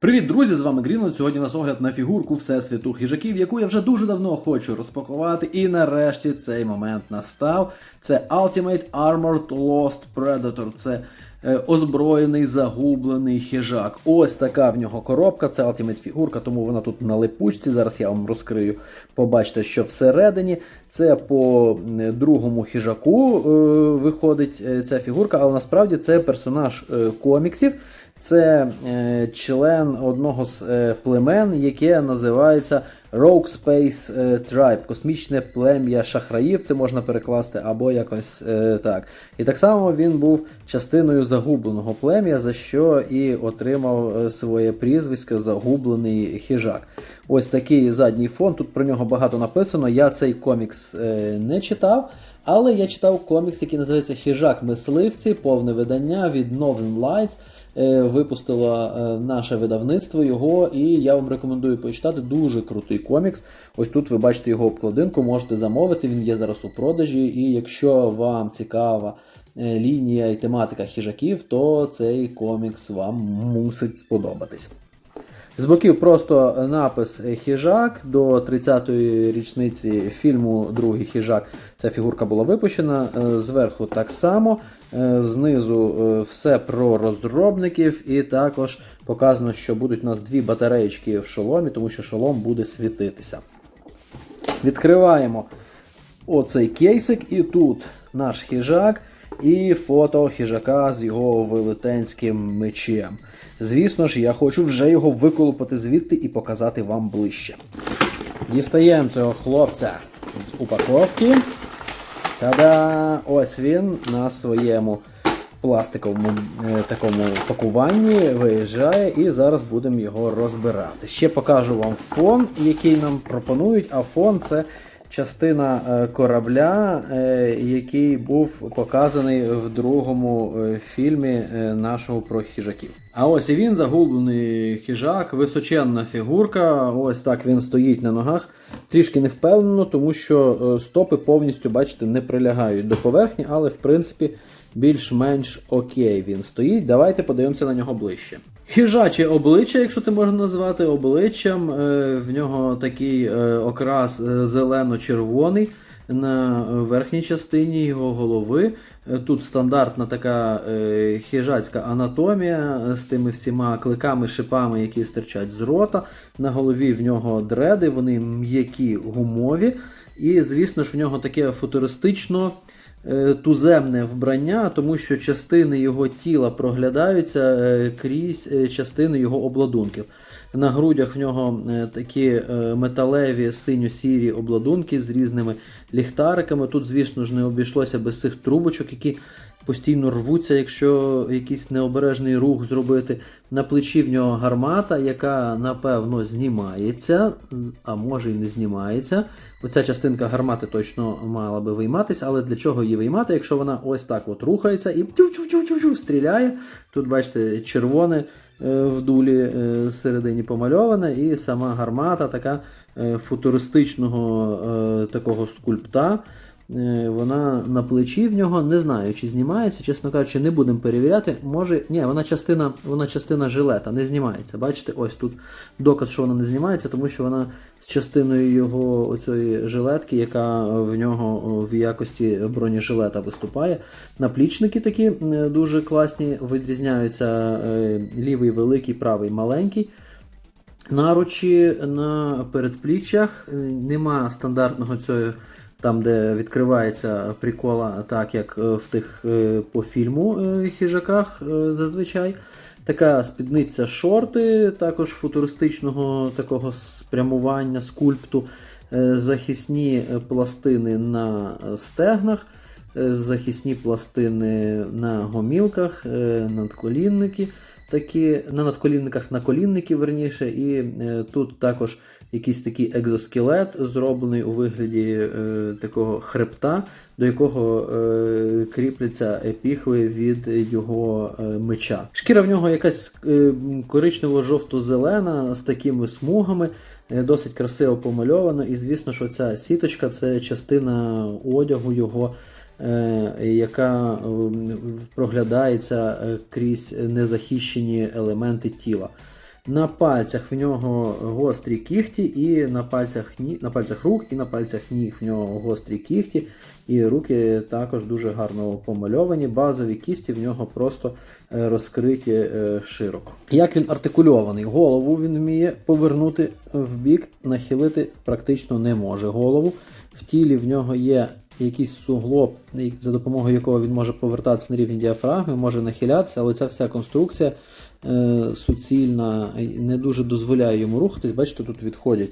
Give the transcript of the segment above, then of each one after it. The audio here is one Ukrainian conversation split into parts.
Привіт, друзі! З вами Грінланд. Сьогодні у нас огляд на фігурку Всесвіту хижаків, яку я вже дуже давно хочу розпакувати. І нарешті цей момент настав. Це Ultimate Armored Lost Predator. Це е, озброєний загублений хижак. Ось така в нього коробка. Це Ultimate фігурка, тому вона тут на липучці. Зараз я вам розкрию. Побачите, що всередині. Це по другому хижаку е, виходить е, ця фігурка, але насправді це персонаж е, коміксів. Це е, член одного з е, племен, яке називається Rogue Space е, Tribe, космічне плем'я шахраїв, це можна перекласти або якось е, так. І так само він був частиною загубленого плем'я, за що і отримав е, своє прізвисько Загублений хижак. Ось такий задній фон. Тут про нього багато написано. Я цей комікс е, не читав. Але я читав комікс, який називається Хижак мисливці, повне видання від Northern Lights. Е, Випустило е, наше видавництво його, і я вам рекомендую почитати. Дуже крутий комікс. Ось тут ви бачите його обкладинку, можете замовити. Він є зараз у продажі. І якщо вам цікава е, лінія і тематика хижаків, то цей комікс вам мусить сподобатись. З боків просто напис хижак до 30-ї річниці фільму Другий хижак. Ця фігурка була випущена. Е, Зверху так само. Е, Знизу е, все про розробників, і також показано, що будуть у нас дві батареєчки в шоломі, тому що шолом буде світитися. Відкриваємо оцей кейсик, і тут наш хижак, і фото хижака з його велетенським мечем. Звісно ж, я хочу вже його виколупати звідти і показати вам ближче. Дістаємо цього хлопця з упаковки. Та-да! Ось він на своєму пластиковому е, такому пакуванні виїжджає і зараз будемо його розбирати. Ще покажу вам фон, який нам пропонують, а фон це частина е, корабля, е, який був показаний в другому е, фільмі нашого про хижаків. А ось і він, загублений хижак, височенна фігурка. Ось так він стоїть на ногах. Трішки не впевнено, тому що стопи повністю, бачите, не прилягають до поверхні, але в принципі більш-менш окей він стоїть. Давайте подивимося на нього ближче. Хижаче обличчя, якщо це можна назвати обличчям, е, в нього такий е, окрас е, зелено-червоний на верхній частині його голови. Тут стандартна така хижацька анатомія з тими всіма кликами, шипами, які стирчать з рота. На голові в нього дреди, вони м'які гумові. І, звісно ж, в нього таке футуристично туземне вбрання, тому що частини його тіла проглядаються е, крізь е, частини його обладунків. На грудях в нього е, такі е, металеві синьо-сірі обладунки з різними ліхтариками. Тут, звісно ж, не обійшлося без цих трубочок, які постійно рвуться, якщо якийсь необережний рух зробити. На плечі в нього гармата, яка напевно знімається, а може і не знімається. Оця частинка гармати точно мала би вийматися, але для чого її виймати, якщо вона ось так от рухається і стріляє. Тут, бачите, червоне е, в дулі е, всередині помальоване, і сама гармата така е, футуристичного такого скульпта. Е, Вона на плечі в нього, не знаю, чи знімається, чесно кажучи, не будемо перевіряти. Може, ні, вона частина, вона частина жилета, не знімається. Бачите, ось тут доказ, що вона не знімається, тому що вона з частиною його оцієї жилетки, яка в нього в якості бронежилета виступає. Наплічники такі е, дуже класні, відрізняються е, лівий великий, правий маленький. Наручі на передпліччях нема стандартного цього, там, де відкривається прикола, так як е, в тих е, по фільму е, хижаках зазвичай. Така спідниця шорти, також футуристичного такого спрямування скульпту, захисні пластини на стегнах, захисні пластини на гомілках, надколінники такі на надколінниках наколінники, верніше, і тут також якийсь такий екзоскелет, зроблений у вигляді е, такого хребта, до якого е, кріпляться епіхви від його е, меча. Шкіра в нього якась е, коричнево-жовто-зелена з такими смугами. е, Досить красиво помальована, і звісно, що ця сіточка це частина одягу його, е, яка проглядається е, крізь незахищені елементи тіла. На пальцях в нього гострі кіхті, і на пальцях, на пальцях рук, і на пальцях ніг в нього гострі кіхті. І руки також дуже гарно помальовані. Базові кісті в нього просто е, розкриті е, широко. Як він артикульований? Голову він вміє повернути в бік, нахилити практично не може голову. В тілі в нього є якийсь суглоб, за допомогою якого він може повертатися на рівні діафрагми, може нахилятися, але ця вся конструкція суцільна і не дуже дозволяє йому рухатись. Бачите, тут відходять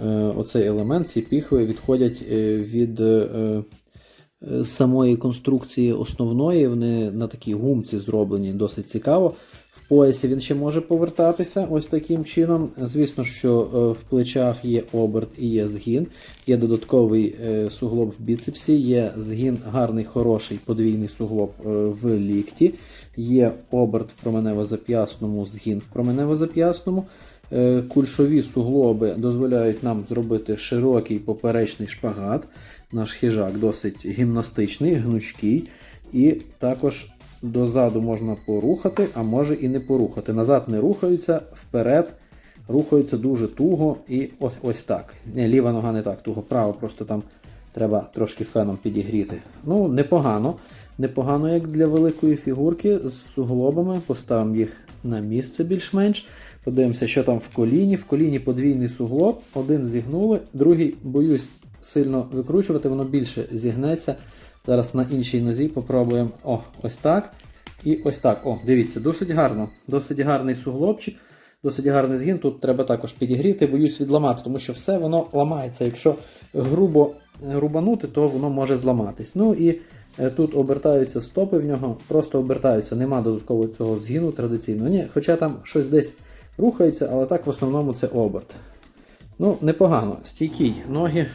е, оцей елемент, ці піхви відходять е, від. Е, е, Самої конструкції основної, вони на такій гумці зроблені досить цікаво. В поясі він ще може повертатися ось таким чином. Звісно, що е, в плечах є оберт і є згін, є додатковий е, суглоб в біцепсі, є згін гарний, хороший подвійний суглоб е, в лікті, є оберт в променево-зап'ясному, згін в променево-зап'ясному. Е, Кульшові суглоби дозволяють нам зробити широкий поперечний шпагат. Наш хижак досить гімнастичний, гнучкий, і також дозаду можна порухати, а може і не порухати. Назад не рухаються, вперед рухаються дуже туго і ось ось так. Не, ліва нога не так туго, права просто там треба трошки феном підігріти. Ну, непогано. Непогано, як для великої фігурки з суглобами. Поставимо їх на місце більш-менш. Подивимося, що там в коліні. В коліні подвійний суглоб, один зігнули, другий, боюсь, сильно викручувати, воно більше зігнеться. Зараз на іншій нозі попробуємо о, ось так. І ось так. О, дивіться, досить гарно. Досить гарний суглобчик, досить гарний згін. Тут треба також підігріти, боюсь відламати, тому що все воно ламається. Якщо грубо рубанути, то воно може зламатись. Ну і е, тут обертаються стопи в нього, просто обертаються, нема додаткового цього згину традиційного. Ні, Хоча там щось десь рухається, але так в основному це оберт. Ну, непогано, стійкий. Ноги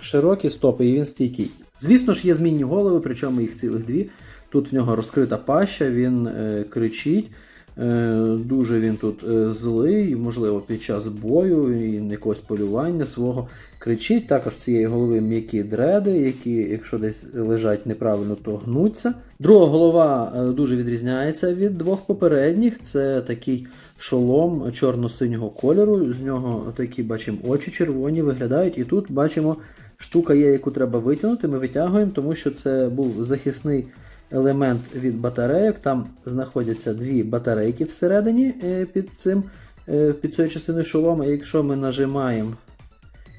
широкі, стопи, і він стійкий. Звісно ж, є змінні голови, причому їх цілих дві. Тут в нього розкрита паща, він е, кричить. Е, дуже він тут е, злий, можливо, під час бою і якогось полювання свого кричить. Також цієї голови м'які дреди, які, якщо десь лежать неправильно, то гнуться. Друга голова е, дуже відрізняється від двох попередніх. Це такий шолом чорно-синього кольору. З нього такі бачимо очі червоні виглядають. І тут бачимо, штука є, яку треба витягнути. Ми витягуємо, тому що це був захисний елемент від батарейок. Там знаходяться дві батарейки всередині е, під цим, е, під цією частиною шолома. І якщо ми нажимаємо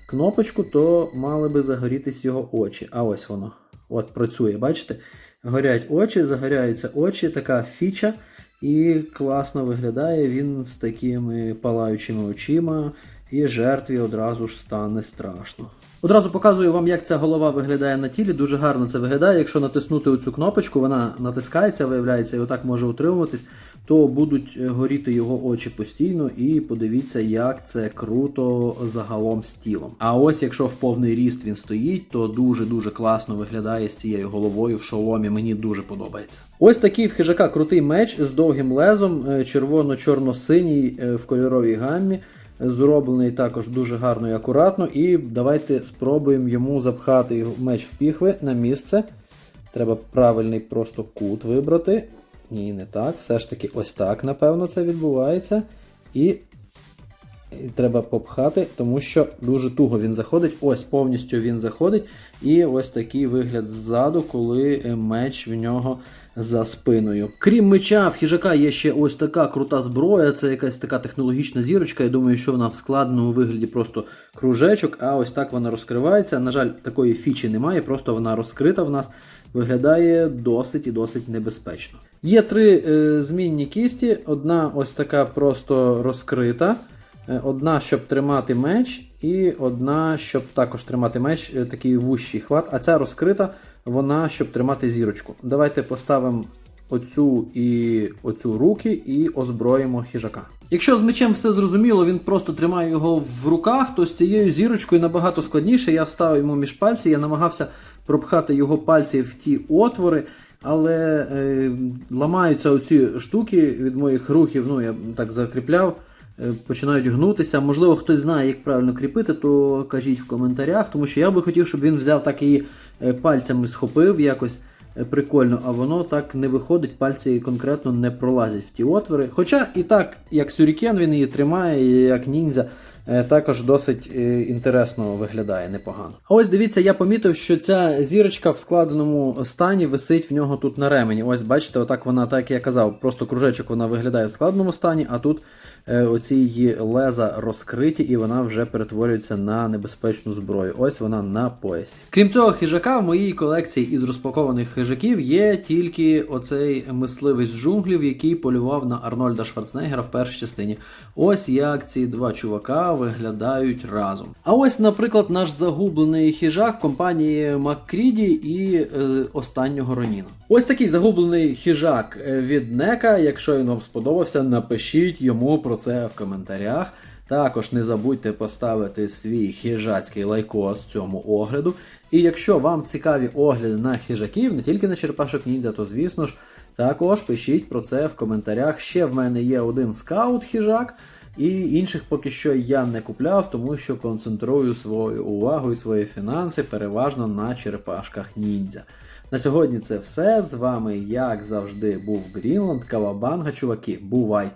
кнопочку, то мали би загорітись його очі. А ось воно. От працює, бачите? Горять очі, загоряються очі, така фіча. І класно виглядає він з такими палаючими очима, і жертві одразу ж стане страшно. Одразу показую вам, як ця голова виглядає на тілі. Дуже гарно це виглядає. Якщо натиснути оцю кнопочку, вона натискається, виявляється, і отак може утримуватись, то будуть горіти його очі постійно. І подивіться, як це круто загалом з тілом. А ось якщо в повний ріст він стоїть, то дуже-дуже класно виглядає з цією головою в шоломі. Мені дуже подобається. Ось такий в хижака крутий меч з довгим лезом, е, червоно-чорно-синій е, в кольоровій гаммі. Зроблений також дуже гарно і акуратно. І давайте спробуємо йому запхати меч в піхви на місце. Треба правильний просто кут вибрати. Ні, не так. Все ж таки, ось так, напевно, це відбувається. І, і треба попхати, тому що дуже туго він заходить. Ось повністю він заходить. І ось такий вигляд ззаду, коли меч в нього за спиною. Крім меча, в хижака є ще ось така крута зброя. Це якась така технологічна зірочка. Я думаю, що вона в складному вигляді просто кружечок, а ось так вона розкривається. На жаль, такої фічі немає, просто вона розкрита в нас. Виглядає досить і досить небезпечно. Є три е, змінні кісті. Одна ось така просто розкрита. Е, Одна, щоб тримати меч, і одна, щоб також тримати меч, е, такий вущий хват. А ця розкрита, вона щоб тримати зірочку. Давайте поставимо оцю і оцю руки і озброїмо хижака. Якщо з мечем все зрозуміло, він просто тримає його в руках, то з цією зірочкою набагато складніше. Я вставив йому між пальці, я намагався пропхати його пальці в ті отвори. Але е, ламаються оці штуки від моїх рухів, ну я так закріпляв, починають гнутися. Можливо, хтось знає, як правильно кріпити, то кажіть в коментарях, тому що я би хотів, щоб він взяв так її е, пальцями схопив, якось е, прикольно, а воно так не виходить, пальці конкретно не пролазять в ті отвори. Хоча і так, як сюрікен він її тримає, як ніндзя. Е, Також досить е, інтересно виглядає непогано. А ось дивіться, я помітив, що ця зірочка в складеному стані висить в нього тут на ремені. Ось бачите, отак вона, так як я казав, просто кружечок вона виглядає в складеному стані, а тут е, оці її леза розкриті, і вона вже перетворюється на небезпечну зброю. Ось вона на поясі. Крім цього, хижака в моїй колекції із розпакованих хижаків є тільки оцей мисливець джунглів, який полював на Арнольда Шварценеггера в першій частині. Ось як ці два чувака виглядають разом. А ось, наприклад, наш загублений хижак компанії Маккріді і е, останнього Роніна. Ось такий загублений хижак е, від Нека. Якщо він вам сподобався, напишіть йому про це в коментарях. Також не забудьте поставити свій хижацький лайкос цьому огляду. І якщо вам цікаві огляди на хижаків, не тільки на черепашок ніндзя, то звісно ж також пишіть про це в коментарях. Ще в мене є один скаут хижак, і інших поки що я не купляв, тому що концентрую свою увагу і свої фінанси переважно на черепашках ніндзя. На сьогодні це все. З вами, як завжди, був Грінланд, Кавабанга, чуваки. Бувайте!